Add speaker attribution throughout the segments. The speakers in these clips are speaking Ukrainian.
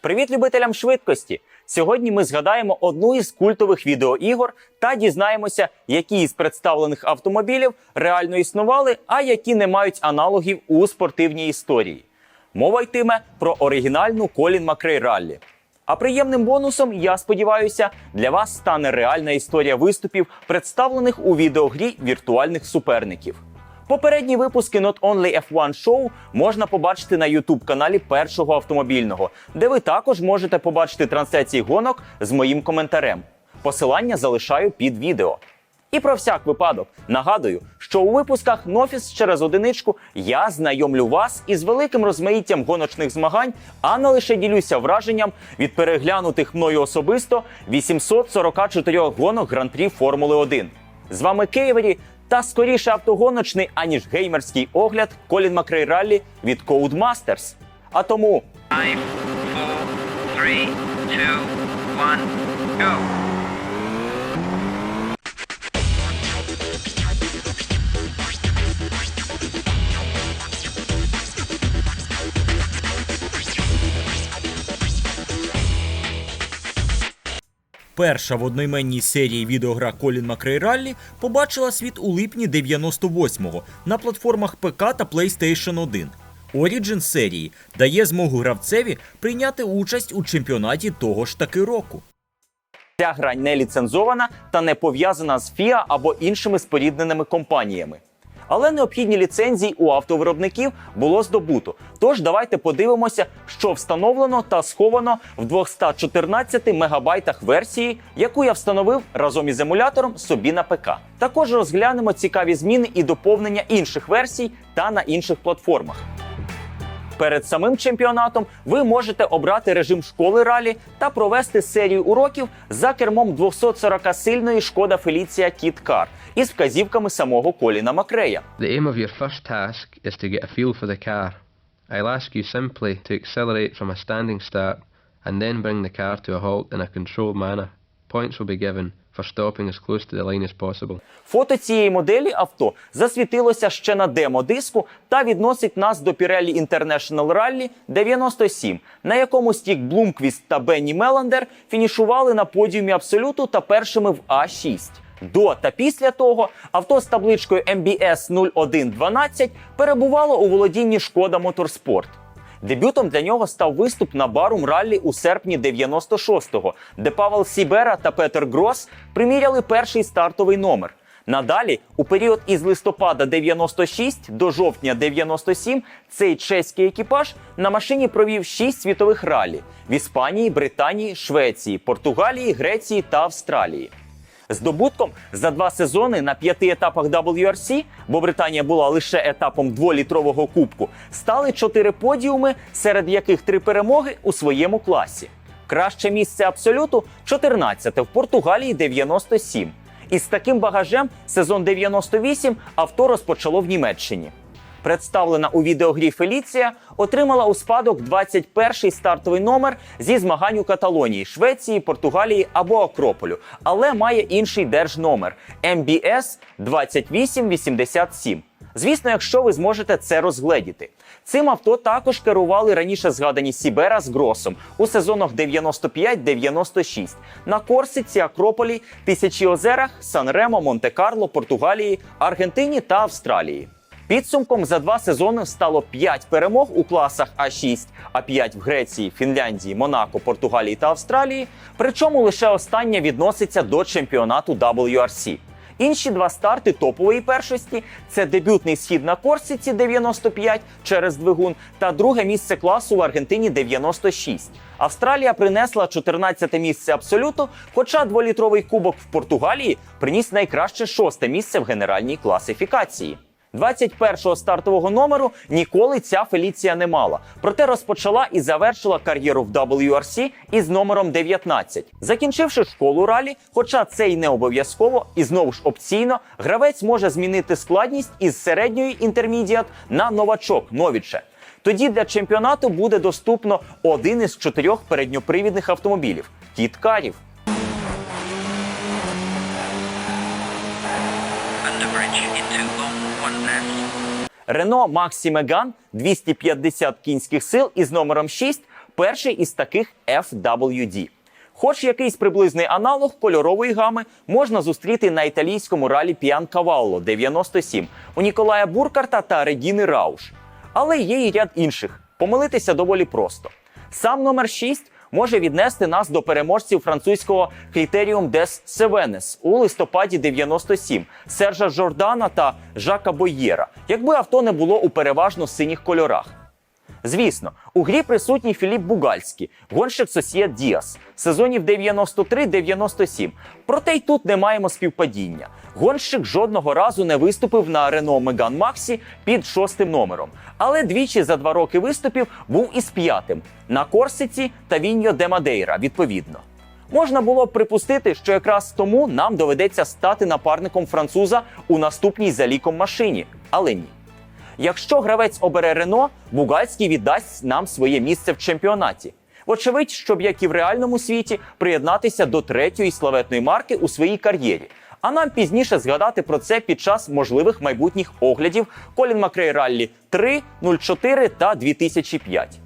Speaker 1: Привіт любителям швидкості! Сьогодні ми згадаємо одну із культових відеоігор та дізнаємося, які із представлених автомобілів реально існували, а які не мають аналогів у спортивній історії. Мова йтиме про оригінальну Колін Макрей Раллі. А приємним бонусом, я сподіваюся, для вас стане реальна історія виступів, представлених у відеогрі віртуальних суперників. Попередні випуски Not Only F1 Show можна побачити на youtube каналі першого автомобільного, де ви також можете побачити трансляції гонок з моїм коментарем. Посилання залишаю під відео. І про всяк випадок нагадую, що у випусках Нофіс через одиничку я знайомлю вас із великим розмаїттям гоночних змагань, а не лише ділюся враженням від переглянутих мною особисто 844 гонок гран-прі Формули 1. З вами Києвері та скоріше автогоночний, аніж геймерський огляд Колін Макрей Раллі від Codemasters. А тому
Speaker 2: Five, four, three, two, one, go.
Speaker 3: Перша в одноіменній серії відеогра Колін Макрей Раллі побачила світ у липні 98-го на платформах ПК та PlayStation 1. Origin серії дає змогу гравцеві прийняти участь у чемпіонаті того ж таки року.
Speaker 1: ця гра не ліцензована та не пов'язана з FIA або іншими спорідненими компаніями. Але необхідні ліцензії у автовиробників було здобуто. Тож давайте подивимося, що встановлено та сховано в 214 мегабайтах версії, яку я встановив разом із емулятором собі на ПК. Також розглянемо цікаві зміни і доповнення інших версій та на інших платформах. Перед самим чемпіонатом ви можете обрати режим школи ралі та провести серію уроків за кермом 240-сильної шкода Феліція Кіт Кар із вказівками самого Коліна Макрея.
Speaker 4: The aim of your first task is to get a feel for the car. I'll ask you simply to accelerate from a standing start and then bring the car to a halt in a controlled manner. Points will be given for stopping as close to the line as possible.
Speaker 1: Фото цієї моделі авто засвітилося ще на демо-диску та відносить нас до Pirelli International Rally 97, на якому Стік Блумквіст та Бенні Меландер фінішували на подіумі абсолюту та першими в А6. До та після того авто з табличкою MBS 0112 перебувало у володінні Шкода Моторспорт. Дебютом для нього став виступ на барум раллі у серпні 96-го, де Павел Сібера та Петер Грос приміряли перший стартовий номер. Надалі, у період із листопада 96 до жовтня 97, цей чеський екіпаж на машині провів 6 світових ралі в Іспанії, Британії, Швеції, Португалії, Греції та Австралії. Здобутком за два сезони на п'яти етапах WRC, бо Британія була лише етапом дволітрового кубку, стали чотири подіуми, серед яких три перемоги у своєму класі. Краще місце абсолюту 14 в Португалії 97. І з таким багажем сезон 98 авто розпочало в Німеччині. Представлена у відеогрі Феліція отримала у спадок 21-й стартовий номер зі змагань у Каталонії, Швеції, Португалії або Акрополю, але має інший держномер MBS 2887. Звісно, якщо ви зможете це розгледіти. Цим авто також керували раніше згадані Сібера з Гросом у сезонах 95-96 на Корсиці, Акрополі, Тисячі озерах, Сан-Ремо, Монте-Карло, Португалії, Аргентині та Австралії. Підсумком за два сезони стало 5 перемог у класах А6, А5 в Греції, Фінляндії, Монако, Португалії та Австралії. Причому лише остання відноситься до чемпіонату WRC. Інші два старти топової першості це дебютний схід на Корсиці 95 через двигун та друге місце класу в Аргентині 96. Австралія принесла 14 місце абсолюту, хоча дволітровий кубок в Португалії приніс найкраще шосте місце в генеральній класифікації. 21-го стартового номеру ніколи ця Феліція не мала, проте розпочала і завершила кар'єру в WRC із номером 19. Закінчивши школу ралі, хоча це й не обов'язково, і знову ж опційно, гравець може змінити складність із середньої інтермідіат на новачок новіче. Тоді для чемпіонату буде доступно один із чотирьох передньопривідних автомобілів кіт-карів. Renault Maxi Megane 250 кінських сил із номером 6 Перший із таких FWD. Хоч якийсь приблизний аналог кольорової гами можна зустріти на італійському ралі Піанкавалло 97 у Ніколая Буркарта та Регіни Рауш. Але є і ряд інших. Помилитися доволі просто. Сам номер 6 може віднести нас до переможців французького «Критеріум Дес Севенес у листопаді 97 Сержа Жордана та Жака Бойєра, якби авто не було у переважно синіх кольорах. Звісно, у грі присутній Філіп Бугальський, гонщик Сосієт Діас, сезонів 93-97. Проте й тут не маємо співпадіння. Гонщик жодного разу не виступив на Рено Меган Максі під шостим номером, але двічі за два роки виступів був із п'ятим на Корсиці та Віньо де Мадейра, відповідно. Можна було б припустити, що якраз тому нам доведеться стати напарником француза у наступній за ліком машині, але ні. Якщо гравець обере Рено, Бугальський віддасть нам своє місце в чемпіонаті. Вочевидь, щоб як і в реальному світі приєднатися до третьої славетної марки у своїй кар'єрі. А нам пізніше згадати про це під час можливих майбутніх оглядів Колін Макрей Раллі 3, 04 та 2005.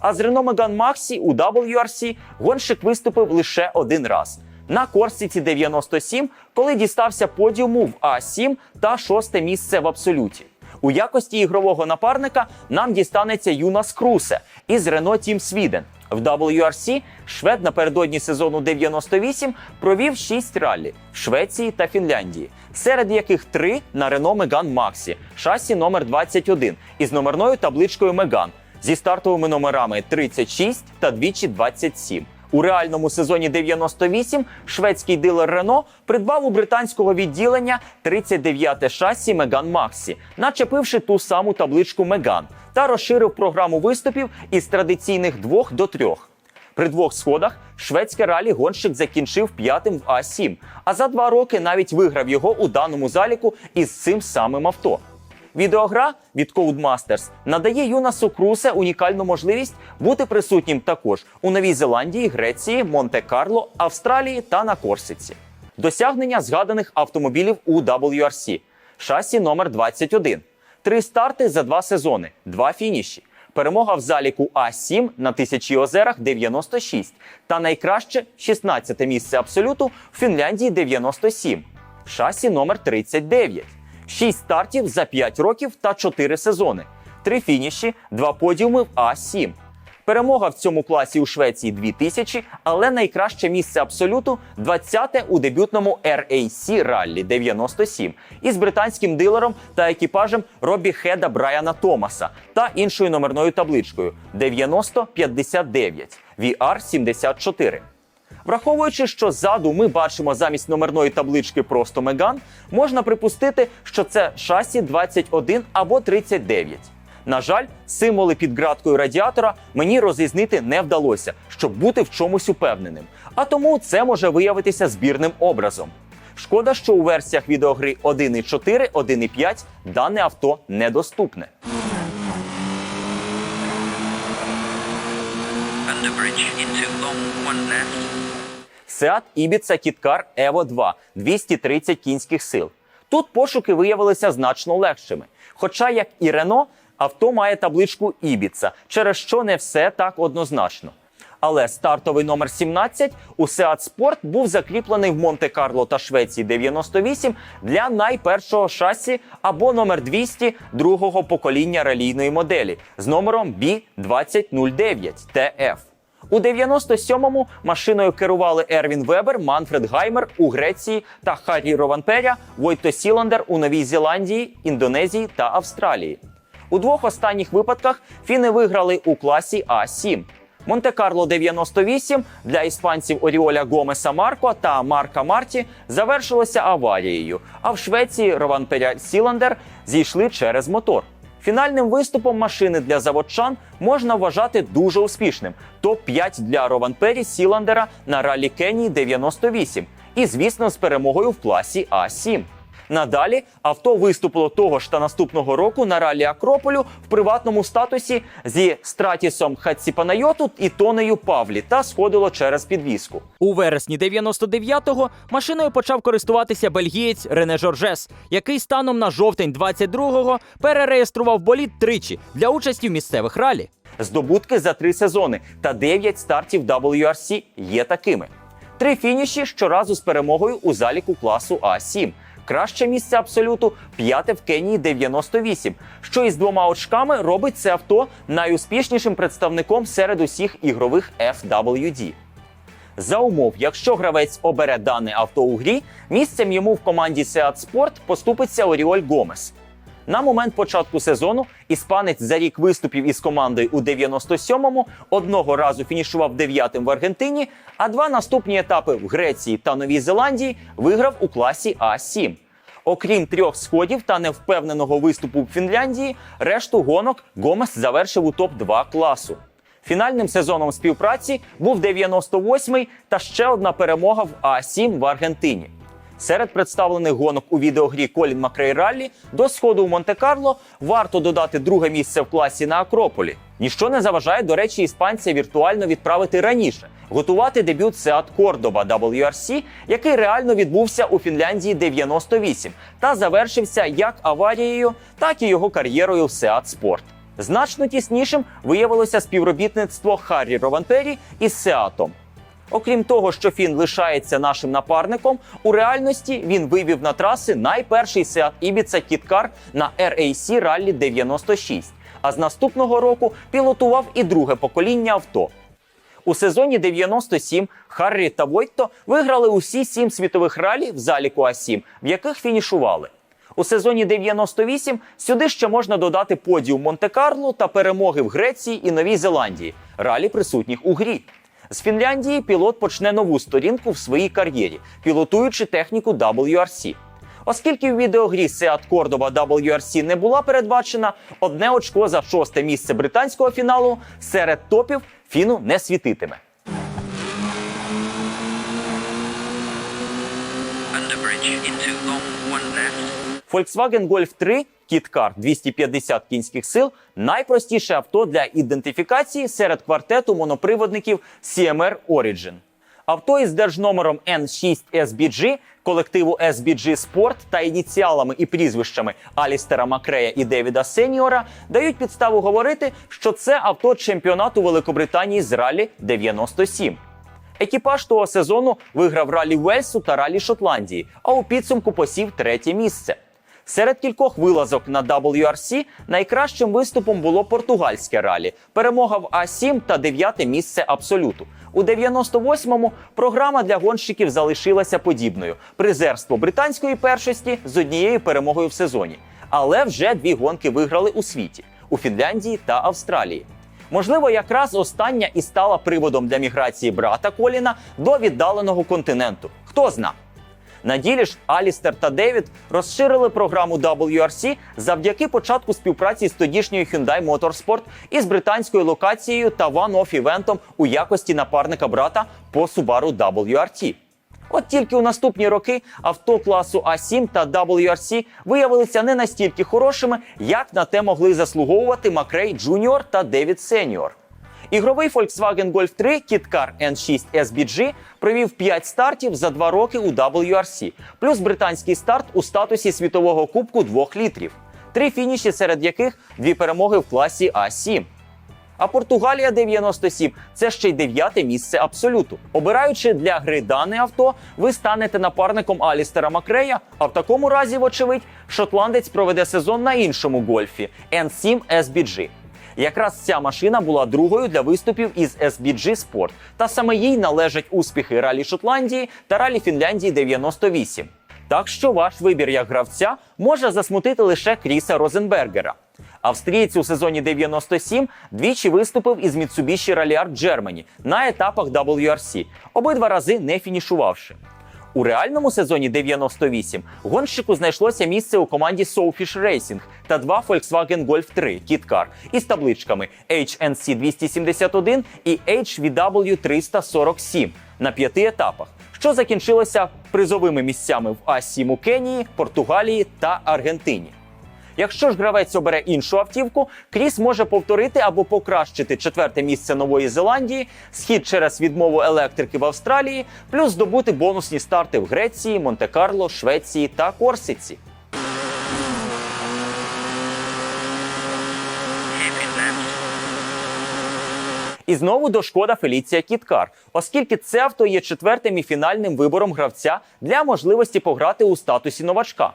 Speaker 1: А з Рено Меган Максі у WRC гонщик виступив лише один раз на Корсиці 97, коли дістався подіуму в А7 та шосте місце в абсолюті. У якості ігрового напарника нам дістанеться Юнас Крусе із Renault Team Sweden. В WRC швед напередодні сезону 98 провів 6 раллі в Швеції та Фінляндії, серед яких три на Renault Megane Maxi, шасі номер 21 із номерною табличкою Megane зі стартовими номерами 36 та двічі 27. У реальному сезоні 98 шведський дилер Рено придбав у британського відділення 39-те шасі Меган Максі, начепивши ту саму табличку Меган, та розширив програму виступів із традиційних двох до трьох. При двох сходах шведське ралі гонщик закінчив п'ятим в А7, а за два роки навіть виграв його у даному заліку із цим самим авто. Відеогра від Codemasters надає Юнасу Крусе унікальну можливість бути присутнім також у Новій Зеландії, Греції, Монте-Карло, Австралії та на Корсиці. Досягнення згаданих автомобілів у WRC. Шасі номер 21. Три старти за два сезони, два фініші. Перемога в заліку А7 на тисячі озерах 96 та найкраще 16 місце абсолюту в Фінляндії 97. Шасі номер 39. 6 стартів за 5 років та 4 сезони. Три фініші, два подіуми в А7. Перемога в цьому класі у Швеції 2000, але найкраще місце абсолюту 20-те у дебютному RAC Раллі 97 із британським дилером та екіпажем Робі Хеда Брайана Томаса та іншою номерною табличкою 9059 VR 74. Враховуючи, що ззаду ми бачимо замість номерної таблички просто Меган, можна припустити, що це шасі 21 або 39. На жаль, символи під ґраткою радіатора мені розрізнити не вдалося, щоб бути в чомусь упевненим. А тому це може виявитися збірним образом. Шкода, що у версіях відеогри 1.4, 1.5 дане авто недоступне.
Speaker 2: Under bridge into long one left.
Speaker 1: Seat Ibiza Kit-Car Evo 2 230 кінських сил. Тут пошуки виявилися значно легшими. Хоча, як і Renault, авто має табличку Ibiza, через що не все так однозначно. Але стартовий номер 17 у Seat Sport був закріплений в Монте-Карло та Швеції 98 для найпершого шасі або номер 200 другого покоління ралійної моделі з номером B2009 TF. У 97-му машиною керували Ервін Вебер, Манфред Гаймер у Греції та Харрі Рованперя, Войто Сіландер у Новій Зеландії, Індонезії та Австралії. У двох останніх випадках фіни виграли у класі А7. Монте-Карло 98 для іспанців Оріоля Гомеса Марко та Марка Марті завершилося аварією. А в Швеції Рованперя Сіландер зійшли через мотор. Фінальним виступом машини для заводчан можна вважати дуже успішним. Топ-5 для Рованпері Сіландера на ралі Кенії 98. І, звісно, з перемогою в класі А7. Надалі авто виступило того ж та наступного року на ралі Акрополю в приватному статусі зі Стратісом Хаціпанайоту і Тонею Павлі та сходило через підвіску.
Speaker 5: У вересні 99-го машиною почав користуватися бельгієць Рене Жоржес, який станом на жовтень 22-го перереєстрував болід тричі для участі в місцевих ралі.
Speaker 1: Здобутки за три сезони та 9 стартів WRC є такими: три фініші щоразу з перемогою у заліку класу А7. Краще місце абсолюту п'яте в Кенії 98, що із двома очками робить це авто найуспішнішим представником серед усіх ігрових FWD. За умов, якщо гравець обере дане авто у грі, місцем йому в команді Seat Sport поступиться Оріоль Гомес. На момент початку сезону іспанець за рік виступів із командою у 97-му одного разу фінішував дев'ятим в Аргентині, а два наступні етапи в Греції та Новій Зеландії виграв у класі А7. Окрім трьох сходів та невпевненого виступу в Фінляндії, решту гонок Гомес завершив у топ-2 класу. Фінальним сезоном співпраці був 98-й та ще одна перемога в А7 в Аргентині. Серед представлених гонок у відеогрі Колін Макрей Раллі до сходу в Монте-Карло варто додати друге місце в класі на Акрополі. Ніщо не заважає, до речі, іспанця віртуально відправити раніше, готувати дебют Seat Cordoba WRC, який реально відбувся у Фінляндії 98 та завершився як аварією, так і його кар'єрою в Seat Sport. Значно тіснішим виявилося співробітництво Харрі Ровантері із Сеатом. Окрім того, що Фін лишається нашим напарником, у реальності він вивів на траси найперший Seat Ibiza Kit-Car на RAC Rally 96, а з наступного року пілотував і друге покоління авто. У сезоні 97 Харрі та Войтто виграли усі сім світових ралі в заліку А7, в яких фінішували. У сезоні 98 сюди ще можна додати подіум Монте-Карло та перемоги в Греції і Новій Зеландії, ралі присутніх у грі. З Фінляндії пілот почне нову сторінку в своїй кар'єрі, пілотуючи техніку WRC. Оскільки в відеогрі Seat Cordoba WRC не була передбачена, одне очко за шосте місце британського фіналу серед топів фіну не світитиме. Volkswagen Golf 3 Kit-Car 250 кінських сил найпростіше авто для ідентифікації серед квартету моноприводників CMR Origin. Авто із держномером N6 SBG, колективу SBG Sport та ініціалами і прізвищами Алістера Макрея і Девіда Сеніора дають підставу говорити, що це авто чемпіонату Великобританії з ралі 97. Екіпаж того сезону виграв ралі Уельсу та ралі Шотландії, а у підсумку посів третє місце. Серед кількох вилазок на WRC найкращим виступом було португальське ралі, перемога в А7 та дев'яте місце абсолюту. У 98-му програма для гонщиків залишилася подібною: призерство британської першості з однією перемогою в сезоні. Але вже дві гонки виграли у світі у Фінляндії та Австралії. Можливо, якраз остання і стала приводом для міграції брата Коліна до віддаленого континенту. Хто зна. На ділі ж Алістер та Девід розширили програму WRC завдяки початку співпраці з тодішньою Hyundai Motorsport із британською локацією та one-off івентом у якості напарника брата по Subaru WRT. От тільки у наступні роки авто класу А7 та WRC виявилися не настільки хорошими, як на те могли заслуговувати Макрей Джуніор та Девід Сеніор. Ігровий Volkswagen Golf 3 Kit-Car N6 SBG провів 5 стартів за 2 роки у WRC, плюс британський старт у статусі світового кубку 2 літрів. Три фініші, серед яких дві перемоги в класі А7. А Португалія 97 це ще й дев'яте місце абсолюту. Обираючи для гри дане авто, ви станете напарником Алістера Макрея. А в такому разі, вочевидь, шотландець проведе сезон на іншому гольфі N7 SBG. Якраз ця машина була другою для виступів із SBG Sport, та саме їй належать успіхи ралі Шотландії та ралі Фінляндії 98. Так що ваш вибір як гравця може засмутити лише Кріса Розенбергера. Австрієць у сезоні 97 двічі виступив із Mitsubishi Ralliart Germany на етапах WRC, обидва рази не фінішувавши. У реальному сезоні 98 гонщику знайшлося місце у команді Soulfish Racing та два Volkswagen Golf 3 Kit Car. Із табличками HNC 271 і HVW 347 на п'яти етапах, що закінчилося призовими місцями в А7 у Кенії, Португалії та Аргентині. Якщо ж гравець обере іншу автівку, Кріс може повторити або покращити четверте місце Нової Зеландії, схід через відмову електрики в Австралії, плюс здобути бонусні старти в Греції, Монте-Карло, Швеції та Корсиці. І знову до шкода Феліція Кіткар, оскільки це авто є четвертим і фінальним вибором гравця для можливості пограти у статусі новачка.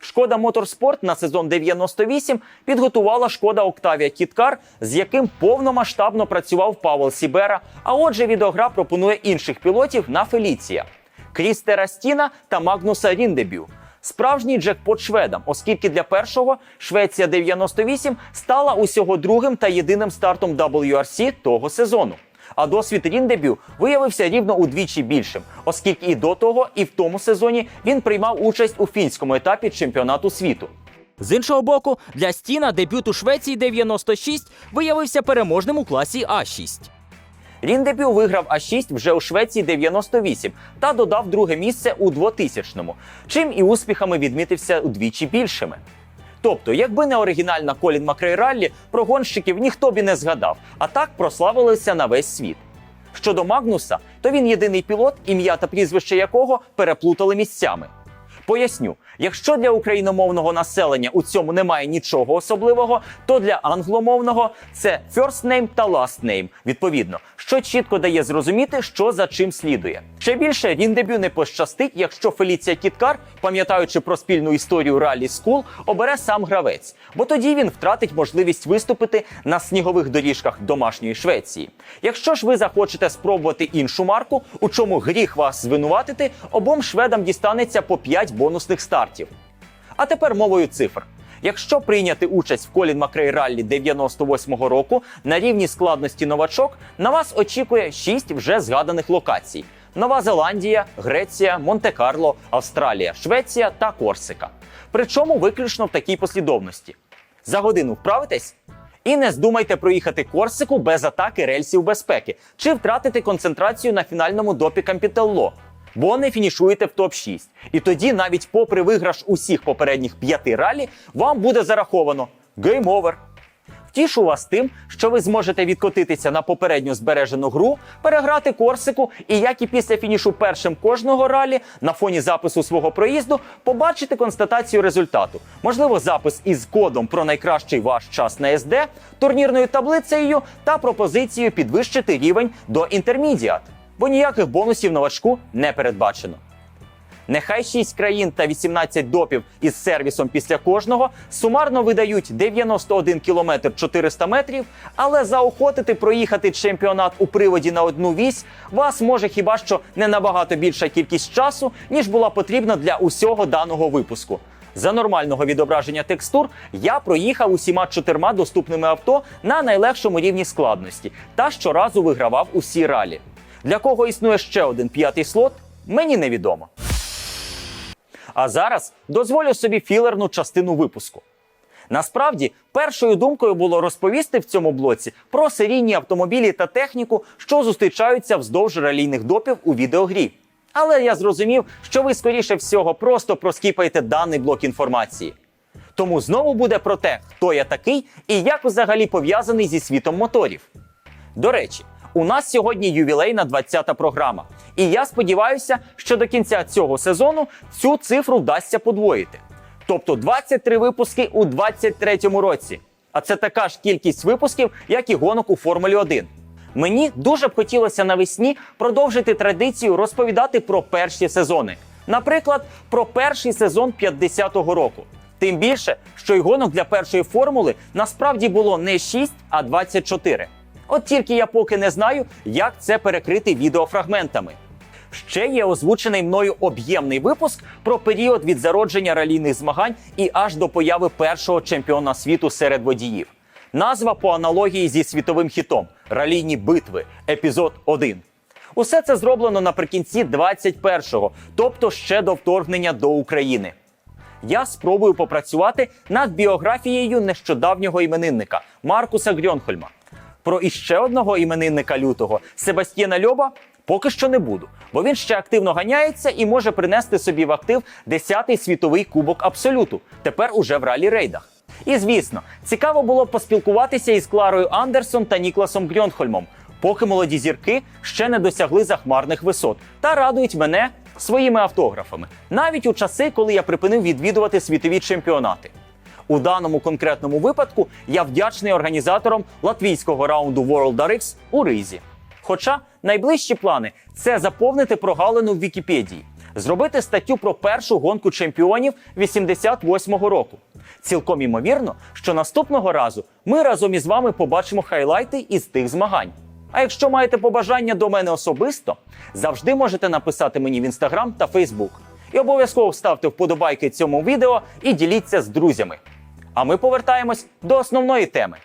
Speaker 1: Шкода Моторспорт на сезон 98 підготувала шкода Октавія Кіткар, з яким повномасштабно працював Павел Сібера. А отже, відеогра пропонує інших пілотів на Феліція Крістера Стіна та Магнуса Ріндебю. Справжній джекпот шведам, оскільки для першого Швеція 98 стала усього другим та єдиним стартом WRC того сезону. А досвід Ріндебю виявився рівно удвічі більшим, оскільки і до того, і в тому сезоні він приймав участь у фінському етапі чемпіонату світу.
Speaker 5: З іншого боку, для Стіна дебют у Швеції 96 виявився переможним у класі А6.
Speaker 1: Ріндебю виграв А6 вже у Швеції 98 та додав друге місце у 2000-му, чим і успіхами відмітився удвічі більшими. Тобто, якби не оригінальна Колін Макрей Раллі, про гонщиків ніхто б і не згадав, а так прославилися на весь світ. Щодо Магнуса, то він єдиний пілот, ім'я та прізвище якого переплутали місцями. Поясню, якщо для україномовного населення у цьому немає нічого особливого, то для англомовного це first name та last name, відповідно, що чітко дає зрозуміти, що за чим слідує. Ще більше Ріндебю не пощастить, якщо Феліція Кіткар, пам'ятаючи про спільну історію ралі Скул, обере сам гравець, бо тоді він втратить можливість виступити на снігових доріжках домашньої Швеції. Якщо ж ви захочете спробувати іншу марку, у чому гріх вас звинуватити, обом шведам дістанеться по 5 бонусних стартів. А тепер мовою цифр. Якщо прийняти участь в Колін Макрей Раллі 98-го року на рівні складності новачок, на вас очікує 6 вже згаданих локацій: Нова Зеландія, Греція, Монте-Карло, Австралія, Швеція та Корсика. Причому виключно в такій послідовності. За годину вправитесь? І не здумайте проїхати Корсику без атаки рельсів безпеки чи втратити концентрацію на фінальному допі Кампітелло, бо не фінішуєте в топ-6. І тоді, навіть попри виграш усіх попередніх п'яти ралі, вам буде зараховано гейм Втішу вас тим, що ви зможете відкотитися на попередню збережену гру, переграти Корсику, і як і після фінішу першим кожного ралі на фоні запису свого проїзду побачити констатацію результату. Можливо, запис із кодом про найкращий ваш час на СД, турнірною таблицею та пропозицією підвищити рівень до інтермідіат, бо ніяких бонусів новачку не передбачено. Нехай 6 країн та 18 допів із сервісом після кожного сумарно видають 91 кілометр 400 метрів, але заохотити проїхати чемпіонат у приводі на одну вісь вас може хіба що не набагато більша кількість часу, ніж була потрібна для усього даного випуску. За нормального відображення текстур я проїхав усіма чотирма доступними авто на найлегшому рівні складності та щоразу вигравав усі ралі. Для кого існує ще один п'ятий слот, мені невідомо. А зараз дозволю собі філерну частину випуску. Насправді, першою думкою було розповісти в цьому блоці про серійні автомобілі та техніку, що зустрічаються вздовж ралійних допів у відеогрі. Але я зрозумів, що ви скоріше всього просто проскіпаєте даний блок інформації. Тому знову буде про те, хто я такий і як взагалі пов'язаний зі світом моторів. До речі, у нас сьогодні ювілейна 20-та програма. І я сподіваюся, що до кінця цього сезону цю цифру вдасться подвоїти. Тобто 23 випуски у 23-му році. А це така ж кількість випусків, як і гонок у Формулі 1. Мені дуже б хотілося навесні продовжити традицію розповідати про перші сезони. Наприклад, про перший сезон 50-го року. Тим більше, що й гонок для першої формули насправді було не 6, а 24. От тільки я поки не знаю, як це перекрити відеофрагментами. Ще є озвучений мною об'ємний випуск про період від зародження ралійних змагань і аж до появи першого чемпіона світу серед водіїв. Назва по аналогії зі світовим хітом Ралійні битви, епізод 1. Усе це зроблено наприкінці 21-го, тобто ще до вторгнення до України. Я спробую попрацювати над біографією нещодавнього іменинника Маркуса Грьонхольма. Про іще одного іменинника лютого Себастьєна Льоба поки що не буду, бо він ще активно ганяється і може принести собі в актив 10-й світовий кубок абсолюту, тепер уже в ралі рейдах. І звісно, цікаво було б поспілкуватися із Кларою Андерсон та Нікласом Грьонхольмом, поки молоді зірки ще не досягли захмарних висот та радують мене своїми автографами, навіть у часи, коли я припинив відвідувати світові чемпіонати. У даному конкретному випадку я вдячний організаторам латвійського раунду World RX у Ризі. Хоча найближчі плани це заповнити прогалину в Вікіпедії, зробити статтю про першу гонку чемпіонів 88-го року. Цілком імовірно, що наступного разу ми разом із вами побачимо хайлайти із тих змагань. А якщо маєте побажання до мене особисто, завжди можете написати мені в інстаграм та Фейсбук. І обов'язково ставте вподобайки цьому відео і діліться з друзями. А ми повертаємось до основної теми.